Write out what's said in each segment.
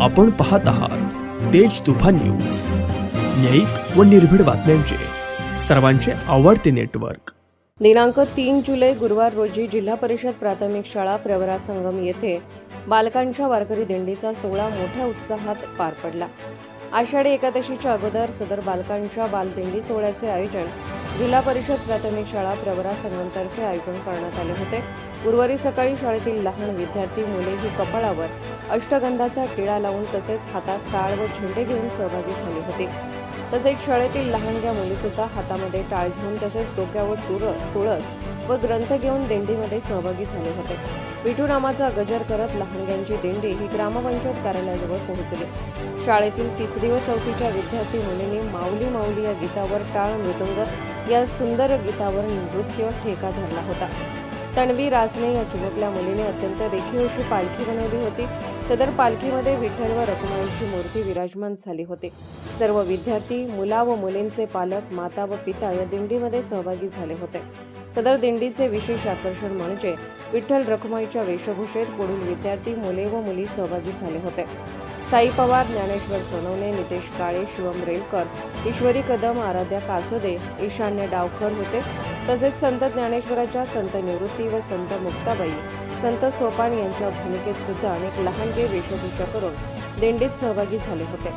आपण पाहत आहात तेज तुफान न्यूज. न्यायिक व निर्भीड बातम्यांचे. सर्वांचे आवडते नेटवर्क. दिनांक तीन जुलै गुरुवार रोजी जिल्हा परिषद प्राथमिक शाळा प्रवरा संगम येथे बालकांच्या वारकरी दिंडीचा सोहळा मोठ्या उत्साहात पार पडला. आषाढी एकादशीच्या अगोदर सदर बालकांच्या बालदिंडी सोहळ्याचे आयोजन जिल्हा परिषद प्राथमिक शाळा प्रवरा संगमतर्फे आयोजन करण्यात आले होते. गुरुवारी सकाळी शाळेतील लहान विद्यार्थी मुलेही कपाळावर अष्टगंधाचा टिळा लावून तसेच हातात टाळ व झेंडे घेऊन सहभागी झाले होते. तसेच शाळेतील लहानग्या मुलीसुद्धा हातामध्ये टाळ घेऊन तसेच डोक्यावर तुर तुळस व ग्रंथ घेऊन दिंडीमध्ये सहभागी झाले होते. विठू नामाचा गजर करत लहानग्यांची दिंडी ही ग्रामपंचायत कार्यालयाजवळ पोहोचली. शाळेतील तिसरी व चौथीच्या विद्यार्थी मुलींनी माऊली माऊली या गीतावर टाळ मृदंग या सुंदर गीतावर नृत्य ठेका धरला होता. तन्वी रासने या चिमुकल्या मुलीने अत्यंत रेखीव अशी पालखी बनवली होती. सदर पालखीमध्ये विठ्ठल व रखुमाईची मूर्ती विराजमान झाली होती. सर्व विद्यार्थी मुला व मुलींचे पालक माता व पिता या दिंडीमध्ये सहभागी झाले होते. सदर दिंडीचे विशेष आकर्षण म्हणजे विठ्ठल रखुमाईच्या वेशभूषेत पुढील विद्यार्थी मुले व मुली सहभागी झाले होते. साई पवार ज्ञानेश्वर सोनवणे नितेश काळे शिवम रेलकर ईश्वरी कदम आराध्या कासोदे ईशान्य डावकर होते. तसेच संत ज्ञानेश्वराच्या संत निवृत्ती व संत मुक्ताबाई संत सोपान यांच्या भूमिकेत सुद्धा अनेक लहानगे वेशभूषा करून दिंडीत सहभागी झाले होते.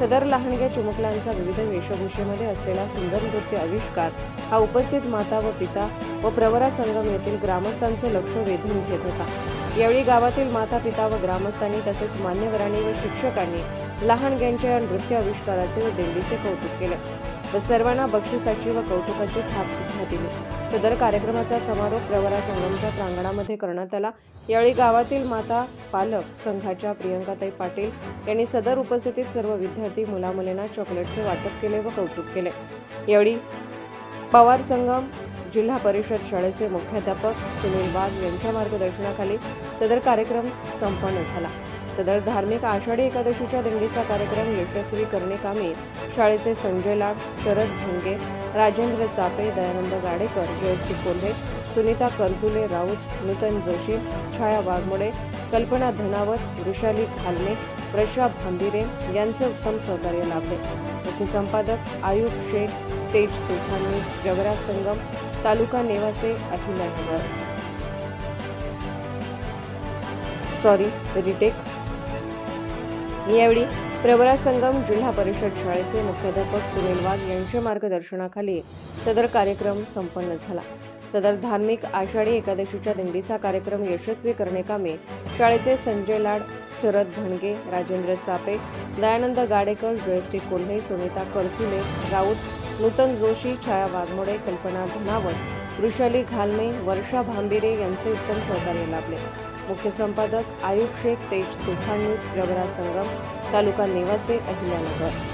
सदर लहानग्या चिमुकल्यांचा विविध वेशभूषेमध्ये असलेला सुंदर नृत्य आविष्कार हा उपस्थित माता व पिता व प्रवरा संगम येथील ग्रामस्थांचं लक्ष वेधून घेत होता. यावेळी गावातील माता पिता व ग्रामस्थांनी तसेच मान्यवरांनी व शिक्षकांनी लहानग्यांच्या या नृत्य आविष्काराचे व दिंडीचे कौतुक केले. तर सर्वांना बक्षिसाची व कौतुकाची थाप सुद्धा दिली. सदर कार्यक्रमाचा समारोप प्रवरा संगमच्या प्रांगणामध्ये करण्यात आला. यावेळी गावातील माता पालक संघाच्या प्रियंकाताई पाटील यांनी सदर उपस्थितीत सर्व विद्यार्थी मुलामुलींना चॉकलेटचे वाटप केले व कौतुक केले. यावेळी पवार संगम जिल्हा परिषद शाळेचे मुख्याध्यापक सुनील वाघ यांच्या मार्गदर्शनाखाली सदर कार्यक्रम संपन्न झाला. सदर धार्मिक आषाढी एकादशीच्या दिंडीचा कार्यक्रम यशस्वी करणे कामी शाळेचे संजय लाड शरद भुंगे राजेंद्र चापे दयानंद गाडेकर जयश्री कोल्हे सुनीता करजुले राऊत नूतन जोशी छाया वाघमोडे कल्पना धनावत वृषाली खालने प्रशा भांबिरे यांचे उत्तम सहकार्य लाभले. मुख्य संपादक आयुब शेख तेज तुफानी जगराज संगम तालुका नेवासे अहिल्यानगर सॉरी रिटेक. यावेळी प्रवरा संगम जिल्हा परिषद शाळेचे मुख्याध्यापक सुनील वाघ यांच्या मार्गदर्शनाखाली सदर कार्यक्रम संपन्न झाला. सदर धार्मिक आषाढी एकादशीच्या दिंडीचा कार्यक्रम यशस्वी करण्याकामी शाळेचे संजय लाड शरद भणगे राजेंद्र चापे दयानंद गाडेकर जयश्री कोल्हे सुनीता करजुले राऊत नूतन जोशी छाया वाघमोडे कल्पना धनावत वृषाली घालमे वर्षा भांबिरे यांचे उत्तम सहकार्य लाभले. मुख्य संपादक आयुब शेख तेज तुफान न्यूज प्रवरा संगम तालुका नेवासे अहिल्यानगर।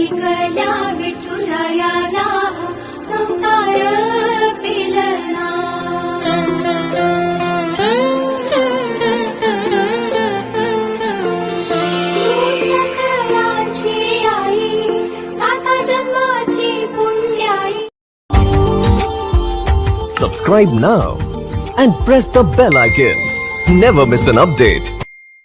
एकल्या विठुरायाला संसार पेलना सकलाची आई साता जन्माची पुण्याई Subscribe now and press the bell icon. Never miss an update.